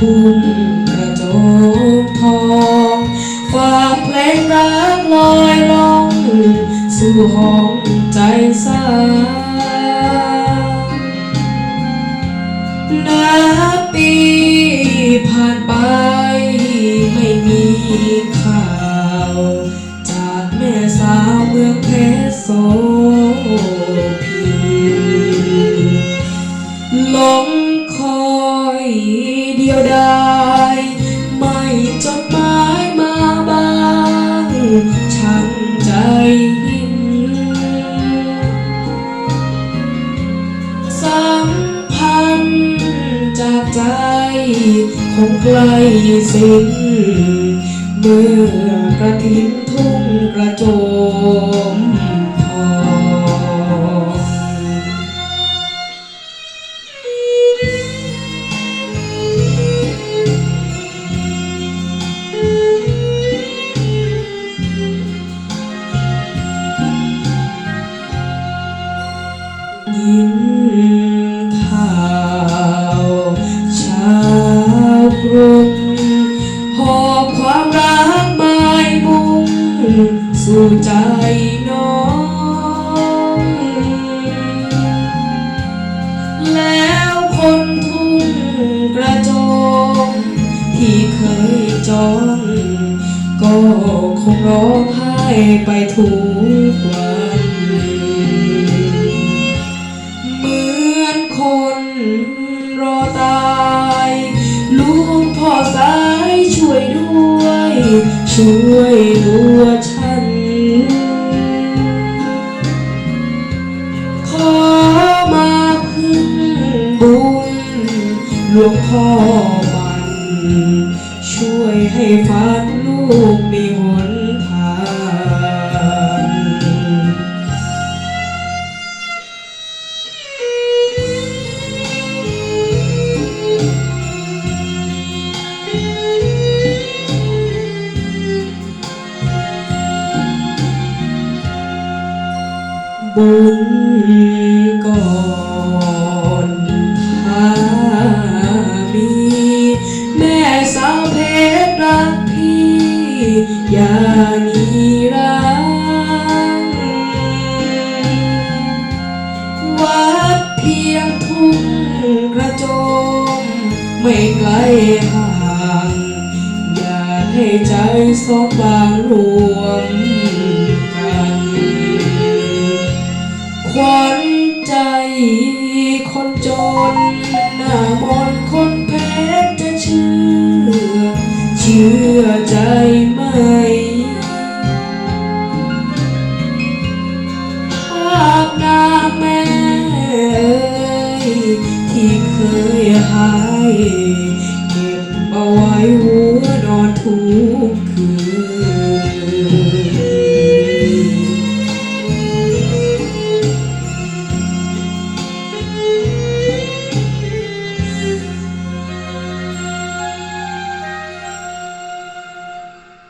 ทุ่งกระโจมทองฝากเพลงรักลอยล่องสู่ห้องใจสาวนับปีผ่านไปไม่มีข่าว จากแม่สาวเมืองเพชรโส ใจคงไกลสิ้นเมื่อกระทิ้งทุ่งกระโจมทอง สู่ใจน้อง แล้วคนทุ่งกระจมที่เคยจองก็คงร้องไห้ไปทุกวัน เหมือนคนรอตายลูกพ่อสายช่วยด้วย ช่วยตัวฉั ลวงพ่อมัน ช่วยให้ฝันลูกมีหนทางบุญก่อน อย่านีรังวัดเพียงทุ่งกระโจม ไม่ไกลห่างอย่าให้ใจสองบางรวมกันขวัญใจคนจน หน้ามนต์คนแพ้จะเชื่อ เชื่อใจ ที่เคยหาย เก็บเอาไว้หัวนอนทุกคืน